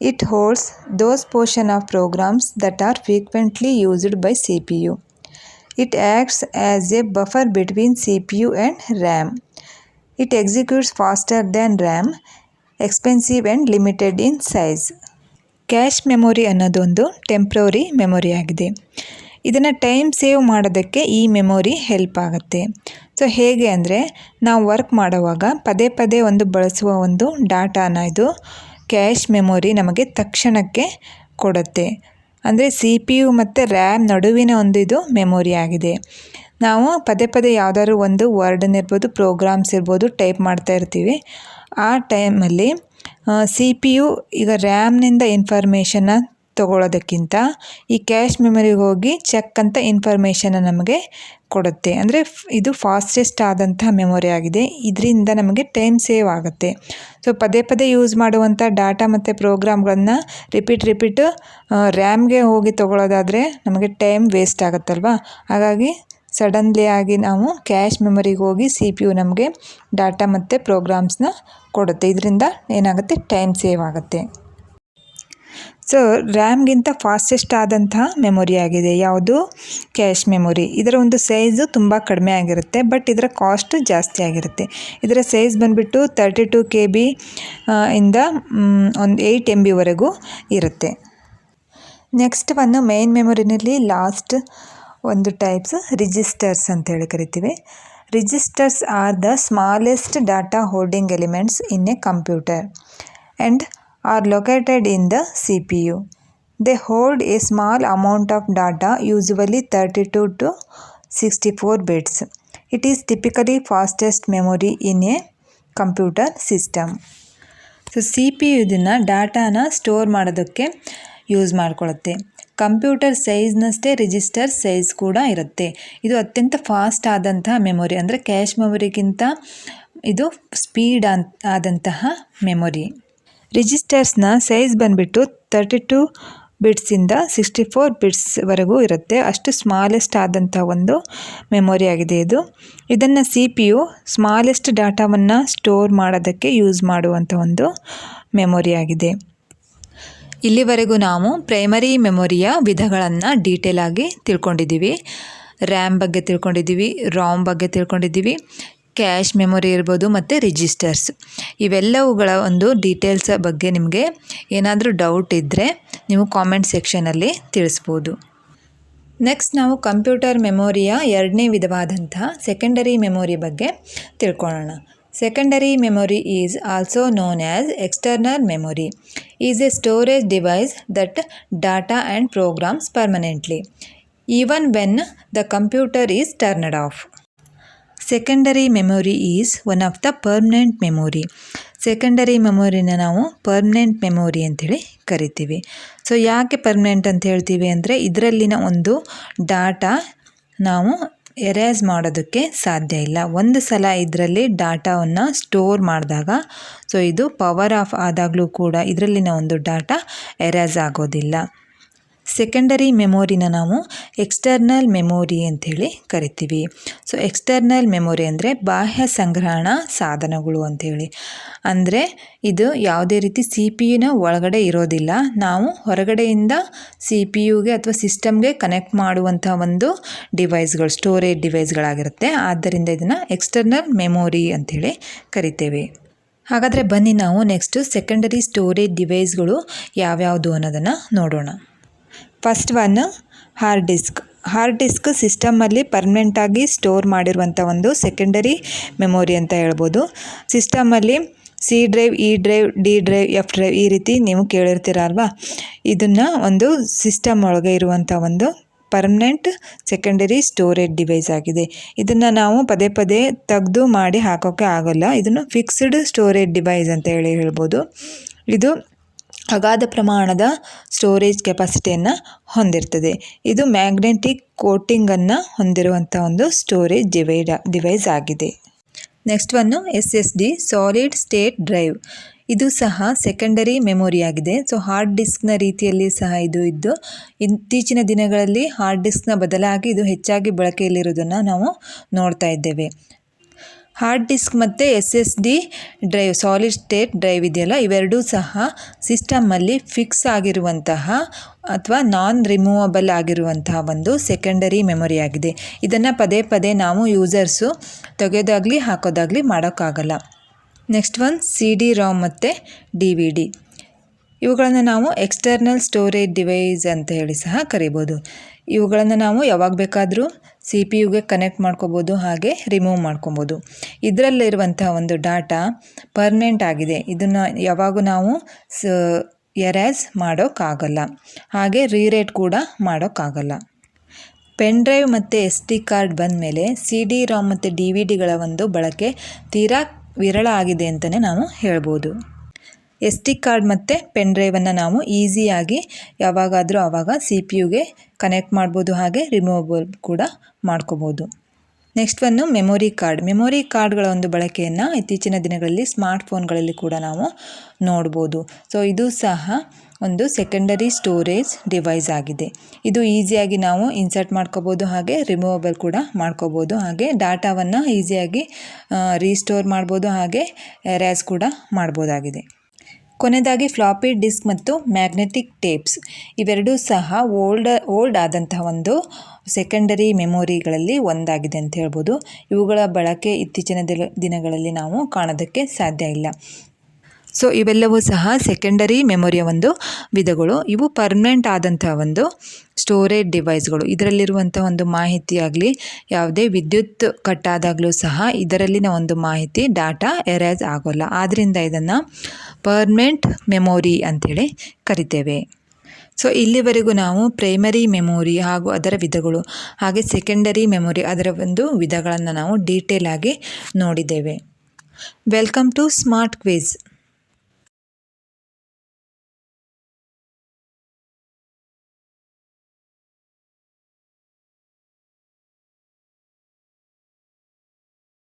it holds those portion of programs that are frequently used by C P U as a buffer between C P U and RAM it executes faster than RAM expensive and limited in size cache memory ಅನ್ನೋದೊಂದು temporary memory ಆಗಿದೆ. ಇದನ್ನು time save ಮಾಡೋದಕ್ಕೆ ಈ memory help ಆಗುತ್ತೆ. So ಹೇಗೆ ಅಂದರೆ, ನಾವು work ಮಾಡುವಾಗ ಪದೇ ಪದೇ ಒಂದು ಬಳಸುವ ಒಂದು ಡಾಟಾನ ಇದು ಕ್ಯಾಶ್ ಮೆಮೊರಿ ನಮಗೆ ತಕ್ಷಣಕ್ಕೆ ಕೊಡುತ್ತೆ. ಅಂದರೆ ಸಿ ಪಿ ಯು ಮತ್ತು ರ್ಯಾಮ್ ನಡುವಿನ ಒಂದು ಇದು ಮೆಮೊರಿ ಆಗಿದೆ. ನಾವು ಪದೇ ಪದೇ ಯಾವುದಾದ್ರು ಒಂದು ವರ್ಡನ್ ಇರ್ಬೋದು, ಪ್ರೋಗ್ರಾಮ್ಸ್ ಇರ್ಬೋದು ಟೈಪ್ ಮಾಡ್ತಾ ಇರ್ತೀವಿ. ಆ ಟೈಮಲ್ಲಿ ಸಿ ಪಿ ಯು ಈಗ ರ್ಯಾಮ್ನಿಂದ ಇನ್ಫಾರ್ಮೇಷನ್ನ ತೊಗೊಳೋದಕ್ಕಿಂತ ಈ ಕ್ಯಾಶ್ ಮೆಮೊರಿಗೆ ಹೋಗಿ ಚೆಕ್ ಅಂತ ಇನ್ಫಾರ್ಮೇಷನ್ನ ನಮಗೆ ಕೊಡುತ್ತೆ. ಅಂದರೆ ಇದು ಫಾಸ್ಟೆಸ್ಟ್ ಆದಂತಹ ಮೆಮೊರಿ ಆಗಿದೆ. ಇದರಿಂದ ನಮಗೆ ಟೈಮ್ ಸೇವ್ ಆಗುತ್ತೆ. ಸೊ ಪದೇ ಪದೇ ಯೂಸ್ ಮಾಡುವಂಥ ಡಾಟಾ ಮತ್ತು ಪ್ರೋಗ್ರಾಮ್ಗಳನ್ನು ರಿಪೀಟ್ ರಿಪೀಟ್ ರ್ಯಾಮ್ಗೆ ಹೋಗಿ ತೊಗೊಳೋದಾದರೆ ನಮಗೆ ಟೈಮ್ ವೇಸ್ಟ್ ಆಗುತ್ತಲ್ವಾ? ಹಾಗಾಗಿ ಸಡನ್ಲಿ ಆಗಿ ನಾವು ಕ್ಯಾಶ್ ಮೆಮೊರಿಗೆ ಹೋಗಿ ಸಿ ಪಿ ಯು ನಮಗೆ ಡಾಟಾ ಮತ್ತು ಪ್ರೋಗ್ರಾಮ್ಸ್ನ ಕೊಡುತ್ತೆ. ಇದರಿಂದ ಏನಾಗುತ್ತೆ? ಟೈಮ್ ಸೇವ್ ಆಗುತ್ತೆ. ಸೊ ರ್ಯಾಮ್ಗಿಂತ ಫಾಸ್ಟೆಸ್ಟ್ ಆದಂತಹ ಮೆಮೊರಿ ಆಗಿದೆ. ಯಾವುದು? ಕ್ಯಾಶ್ ಮೆಮೊರಿ ಇದರ ಒಂದು ಸೈಜು ತುಂಬ ಕಡಿಮೆ ಆಗಿರುತ್ತೆ ಬಟ್ ಇದರ ಕಾಸ್ಟ್ ಜಾಸ್ತಿ ಆಗಿರುತ್ತೆ. ಇದರ ಸೈಜ್ ಬಂದುಬಿಟ್ಟು ತರ್ಟಿ ಟು ಕೆ ಬಿ ಇಂದ ಒಂದು ಏಯ್ಟ್ ಎಂ ಬಿವರೆಗೂ ಇರುತ್ತೆ. ನೆಕ್ಸ್ಟ್ ಒಂದು ಮೇನ್ ಮೆಮೊರಿನಲ್ಲಿ ಲಾಸ್ಟ್ ಒಂದು ಟೈಪ್ಸ್ ರಿಜಿಸ್ಟರ್ಸ್ ಅಂತೇಳಿ ಕರಿತೀವಿ. Registers are the smallest data holding elements in a computer and are located in the CPU. They hold a small amount of data, usually 32 to 64 bits. It is typically fastest memory in a computer system so C P U ಇದನ್ನು ಡಾಟಾನ store ಮಾಡೋದಕ್ಕೆ use ಮಾಡ್ಕೊಳ್ಳುತ್ತೆ computer ಸೈಜ್ನಷ್ಟೇ register size ಕೂಡ ಇರುತ್ತೆ ಇದು ಅತ್ಯಂತ fast ಆದಂತಹ ಮೆಮೊರಿ ಅಂದರೆ ಕ್ಯಾಶ್ ಮೆಮೊರಿಗಿಂತ ಇದು ಸ್ಪೀಡ್ ಆದಂತಹ ಮೆಮೊರಿ ರಿಜಿಸ್ಟರ್ಸ್ನ ಸೈಜ್ ಬಂದುಬಿಟ್ಟು ತರ್ಟಿ ಟು ಬಿಟ್ಸಿಂದ ಸಿಕ್ಸ್ಟಿ ಫೋರ್ ಬಿಟ್ಸ್ವರೆಗೂ ಇರುತ್ತೆ. ಅಷ್ಟು ಸ್ಮಾಲೆಸ್ಟ್ ಆದಂಥ ಒಂದು ಮೆಮೊರಿ ಆಗಿದೆ ಇದು. ಇದನ್ನು ಸಿ ಪಿ ಯು ಸ್ಮಾಲೆಸ್ಟ್ ಡಾಟಾವನ್ನು ಸ್ಟೋರ್ ಮಾಡೋದಕ್ಕೆ ಯೂಸ್ ಮಾಡುವಂಥ ಒಂದು ಮೆಮೊರಿ ಆಗಿದೆ. ಇಲ್ಲಿವರೆಗೂ ನಾವು ಪ್ರೈಮರಿ ಮೆಮೊರಿಯ ವಿಧಗಳನ್ನು ಡೀಟೇಲಾಗಿ ತಿಳ್ಕೊಂಡಿದ್ದೀವಿ. ರ್ಯಾಮ್ ಬಗ್ಗೆ ತಿಳ್ಕೊಂಡಿದ್ದೀವಿ, ರಾಮ್ ಬಗ್ಗೆ ತಿಳ್ಕೊಂಡಿದ್ದೀವಿ. ಕ್ಯಾಶ್ ಮೆಮೊರಿ ಇರ್ಬೋದು ಮತ್ತು ರಿಜಿಸ್ಟರ್ಸ್. ಇವೆಲ್ಲವುಗಳ ಒಂದು ಡೀಟೇಲ್ಸ್ ಬಗ್ಗೆ ನಿಮಗೆ ಏನಾದರೂ ಡೌಟ್ ಇದ್ದರೆ ನೀವು ಕಾಮೆಂಟ್ ಸೆಕ್ಷನಲ್ಲಿ ತಿಳಿಸ್ಬೋದು. ನೆಕ್ಸ್ಟ್ ನಾವು ಕಂಪ್ಯೂಟರ್ ಮೆಮೊರಿಯ ಎರಡನೇ ವಿಧವಾದಂತಹ ಸೆಕೆಂಡರಿ ಮೆಮೊರಿ ಬಗ್ಗೆ ತಿಳ್ಕೊಳ್ಳೋಣ. Secondary memory is also known as external memory is a storage device that data and programs permanently even when the computer is turned off secondary memory is one of the permanent memory secondary ಮೆಮೊರಿನ ನಾವು permanent memory ಅಂತೇಳಿ ಕರಿತೀವಿ. So ಯಾಕೆ permanent ಅಂತ ಹೇಳ್ತೀವಿ ಅಂದರೆ ಇದರಲ್ಲಿನ ಒಂದು data ನಾವು erase ಮಾಡೋದಕ್ಕೆ ಸಾಧ್ಯ ಇಲ್ಲ. ಒಂದು ಸಲ ಇದರಲ್ಲಿ ಡಾಟಾವನ್ನು ಸ್ಟೋರ್ ಮಾಡಿದಾಗ ಸೊ ಇದು ಪವರ್ ಆಫ್ ಆದಾಗಲೂ ಕೂಡ ಇದರಲ್ಲಿನ ಒಂದು ಡಾಟಾ ಎರೇಸ್ ಆಗೋದಿಲ್ಲ. ಸೆಕೆಂಡರಿ ಮೆಮೊರಿನ ನಾವು ಎಕ್ಸ್ಟರ್ನಲ್ ಮೆಮೊರಿ ಅಂಥೇಳಿ ಕರಿತೀವಿ. ಸೊ ಎಕ್ಸ್ಟರ್ನಲ್ ಮೆಮೊರಿ ಅಂದರೆ ಬಾಹ್ಯ ಸಂಗ್ರಹಣಾ ಸಾಧನಗಳು ಅಂಥೇಳಿ. ಅಂದರೆ ಇದು ಯಾವುದೇ ರೀತಿ ಸಿ ಪಿ ಯುನ ಒಳಗಡೆ ಇರೋದಿಲ್ಲ. ನಾವು ಹೊರಗಡೆಯಿಂದ ಸಿ ಪಿ ಯುಗೆ ಅಥವಾ ಸಿಸ್ಟಮ್ಗೆ ಕನೆಕ್ಟ್ ಮಾಡುವಂಥ ಒಂದು ಡಿವೈಸ್ಗಳು ಸ್ಟೋರೇಜ್ ಡಿವೈಸ್ಗಳಾಗಿರುತ್ತೆ ಆದ್ದರಿಂದ ಇದನ್ನು ಎಕ್ಸ್ಟರ್ನಲ್ ಮೆಮೊರಿ ಅಂಥೇಳಿ ಕರಿತೇವೆ. ಹಾಗಾದರೆ ಬನ್ನಿ ನಾವು ನೆಕ್ಸ್ಟು ಸೆಕೆಂಡರಿ ಸ್ಟೋರೇಜ್ ಡಿವೈಸ್ಗಳು ಯಾವ್ಯಾವುದು ಅನ್ನೋದನ್ನು ನೋಡೋಣ. First one hard disk hard disk ಸಿಸ್ಟಮಲ್ಲಿ ಪರ್ಮನೆಂಟಾಗಿ ಸ್ಟೋರ್ ಮಾಡಿರುವಂಥ ಒಂದು ಸೆಕೆಂಡರಿ ಮೆಮೊರಿ ಅಂತ ಹೇಳ್ಬೋದು. ಸಿಸ್ಟಮಲ್ಲಿ C drive E drive D drive F drive ಈ ರೀತಿ ನೀವು ಕೇಳಿರ್ತೀರ ಅಲ್ವಾ? ಇದನ್ನು ಒಂದು ಸಿಸ್ಟಮ್ ಒಳಗೆ ಇರುವಂಥ ಒಂದು ಪರ್ಮನೆಂಟ್ ಸೆಕೆಂಡರಿ ಸ್ಟೋರೇಜ್ ಡಿವೈಸ್ ಆಗಿದೆ. ಇದನ್ನು ನಾವು ಪದೇ ಪದೇ ತೆಗೆದು ಮಾಡಿ ಹಾಕೋಕ್ಕೆ ಆಗೋಲ್ಲ. ಇದನ್ನು ಫಿಕ್ಸ್ಡ್ ಸ್ಟೋರೇಜ್ ಡಿವೈಸ್ ಅಂತ ಹೇಳಿ ಹೇಳ್ಬೋದು. ಇದು ಅಗಾಧ ಪ್ರಮಾಣದ ಸ್ಟೋರೇಜ್ ಕೆಪಾಸಿಟಿಯನ್ನು ಹೊಂದಿರ್ತದೆ. ಇದು ಮ್ಯಾಗ್ನೆಟಿಕ್ ಕೋಟಿಂಗನ್ನು ಹೊಂದಿರುವಂಥ ಒಂದು ಸ್ಟೋರೇಜ್ ಡಿವೈಡ ಡಿವೈಸ್ ಆಗಿದೆ. Next one S S D solid state drive ಇದು ಸಹ ಸೆಕೆಂಡರಿ ಮೆಮೊರಿ ಆಗಿದೆ. ಸೊ ಹಾರ್ಡ್ ಡಿಸ್ಕ್ನ ರೀತಿಯಲ್ಲಿ ಸಹ ಇದು ಇದ್ದು, ಇತ್ತೀಚಿನ ದಿನಗಳಲ್ಲಿ ಹಾರ್ಡ್ ಡಿಸ್ಕ್ನ ಬದಲಾಗಿ ಇದು ಹೆಚ್ಚಾಗಿ ಬಳಕೆಯಲ್ಲಿರುವುದನ್ನು ನಾವು ನೋಡ್ತಾ ಇದ್ದೇವೆ. ಹಾರ್ಡ್ ಡಿಸ್ಕ್ ಮತ್ತು S S D drive solid state drive ಇದೆಯಲ್ಲ? ಇವೆರಡೂ ಸಹ ಸಿಸ್ಟಮಲ್ಲಿ ಫಿಕ್ಸ್ ಆಗಿರುವಂತಹ ಅಥವಾ ನಾನ್ ರಿಮೂವಬಲ್ ಆಗಿರುವಂತಹ ಒಂದು ಸೆಕೆಂಡರಿ ಮೆಮೊರಿ ಆಗಿದೆ. ಇದನ್ನು ಪದೇ ಪದೇ ನಾವು ಯೂಸರ್ಸು ತೆಗೆಯೋದಾಗಲಿ ಹಾಕೋದಾಗಲಿ ಮಾಡೋಕ್ಕಾಗಲ್ಲ. Next one C D ROM ಮತ್ತು ಡಿ ವಿ ಡಿ ಇವುಗಳನ್ನು ನಾವು ಎಕ್ಸ್ಟರ್ನಲ್ ಸ್ಟೋರೇಜ್ ಡಿವೈಸ್ ಅಂತ ಹೇಳಿ ಸಹ ಕರಿಬೋದು. ಇವುಗಳನ್ನು ನಾವು ಯಾವಾಗ ಬೇಕಾದರೂ ಸಿ ಪಿ ಯುಗೆ ಕನೆಕ್ಟ್ ಮಾಡ್ಕೋಬೋದು, ಹಾಗೆ ರಿಮೂವ್ ಮಾಡ್ಕೊಬೋದು. ಇದರಲ್ಲಿರುವಂತಹ ಒಂದು ಡಾಟಾ ಪರ್ಮನೆಂಟ್ ಆಗಿದೆ. ಇದನ್ನು ಯಾವಾಗೂ ನಾವು ಸ ಎರ್ಯಾಸ್ ಮಾಡೋಕ್ಕಾಗಲ್ಲ. ಹಾಗೆ ರೀರೇಟ್ ಕೂಡ ಮಾಡೋಕ್ಕಾಗಲ್ಲ. ಪೆನ್ ಡ್ರೈವ್ ಮತ್ತು ಎಸ್ ಡಿ ಕಾರ್ಡ್ ಬಂದ ಮೇಲೆ ಸಿ ಡಿ ರಾಮ್ ಮತ್ತು ಡಿ ವಿ ಡಿಗಳ ಒಂದು ಬಳಕೆ ತೀರಾ ವಿರಳ ಆಗಿದೆ ಅಂತಲೇ ನಾವು ಹೇಳ್ಬೋದು. ಎಸ್ ಟಿ ಕಾರ್ಡ್ ಮತ್ತು ಪೆನ್ ಡ್ರೈವನ್ನು ನಾವು ಈಸಿಯಾಗಿ ಯಾವಾಗಾದರೂ ಆವಾಗ ಸಿ ಪಿ ಯುಗೆ ಕನೆಕ್ಟ್ ಮಾಡ್ಬೋದು, ಹಾಗೆ ರಿಮೂವಬಲ್ ಕೂಡ ಮಾಡ್ಕೋಬೋದು. ನೆಕ್ಸ್ಟ್ ಒಂದು ಮೆಮೊರಿ ಕಾರ್ಡ್ ಮೆಮೊರಿ ಕಾರ್ಡ್ಗಳ ಒಂದು ಬಳಕೆಯನ್ನು ಇತ್ತೀಚಿನ ದಿನಗಳಲ್ಲಿ ಸ್ಮಾರ್ಟ್ ಫೋನ್ಗಳಲ್ಲಿ ಕೂಡ ನಾವು ನೋಡ್ಬೋದು. ಸೊ ಇದು ಸಹ ಒಂದು ಸೆಕೆಂಡರಿ ಸ್ಟೋರೇಜ್ ಡಿವೈಸ್ ಆಗಿದೆ. ಇದು ಈಸಿಯಾಗಿ ನಾವು ಇನ್ಸರ್ಟ್ ಮಾಡ್ಕೋಬೋದು, ಹಾಗೆ ರಿಮೂವಬಲ್ ಕೂಡ ಮಾಡ್ಕೋಬೋದು, ಹಾಗೆ ಡಾಟಾವನ್ನು ಈಸಿಯಾಗಿ ರೀಸ್ಟೋರ್ ಮಾಡ್ಬೋದು, ಹಾಗೆ ರ್ಯಾಸ್ ಕೂಡ ಮಾಡ್ಬೋದಾಗಿದೆ. ಕೊನೆಯದಾಗಿ ಫ್ಲಾಪಿ ಡಿಸ್ಕ್ ಮತ್ತು ಮ್ಯಾಗ್ನೆಟಿಕ್ ಟೇಪ್ಸ್. ಇವೆರಡೂ ಸಹ ಓಲ್ಡ್ ಓಲ್ಡ್ ಆದಂತಹ ಒಂದು ಸೆಕೆಂಡರಿ ಮೆಮೊರಿಗಳಲ್ಲಿ ಒಂದಾಗಿದೆ ಅಂತ ಹೇಳ್ಬೋದು. ಇವುಗಳ ಬಳಕೆ ಇತ್ತೀಚಿನ ದಿನಗಳಲ್ಲಿ ನಾವು ಕಾಣೋದಕ್ಕೆ ಸಾಧ್ಯ ಇಲ್ಲ. ಸೊ, ಇವೆಲ್ಲವೂ ಸಹ ಸೆಕೆಂಡರಿ ಮೆಮೊರಿಯ ಒಂದು ವಿಧಗಳು. ಇವು ಪರ್ಮನೆಂಟ್ ಆದಂತಹ ಒಂದು ಸ್ಟೋರೇಜ್ ಡಿವೈಸ್ಗಳು ಇದರಲ್ಲಿರುವಂಥ ಒಂದು ಮಾಹಿತಿ ಆಗಲಿ, ಯಾವುದೇ ವಿದ್ಯುತ್ ಕಟ್ಟಾದಾಗಲೂ ಸಹ ಇದರಲ್ಲಿನ ಒಂದು ಮಾಹಿತಿ, ಡಾಟಾ ಎರೇಜ್ ಆಗೋಲ್ಲ. ಆದ್ದರಿಂದ ಇದನ್ನು ಪರ್ಮನೆಂಟ್ ಮೆಮೊರಿ ಅಂಥೇಳಿ ಕರಿತೇವೆ. ಸೊ, ಇಲ್ಲಿವರೆಗೂ ನಾವು ಪ್ರೈಮರಿ ಮೆಮೊರಿ ಹಾಗೂ ಅದರ ವಿಧಗಳು, ಹಾಗೆ ಸೆಕೆಂಡರಿ ಮೆಮೊರಿ ಅದರ ಒಂದು ವಿಧಗಳನ್ನು ನಾವು ಡೀಟೇಲ್ ಆಗಿ ನೋಡಿದ್ದೇವೆ. Welcome to smart quiz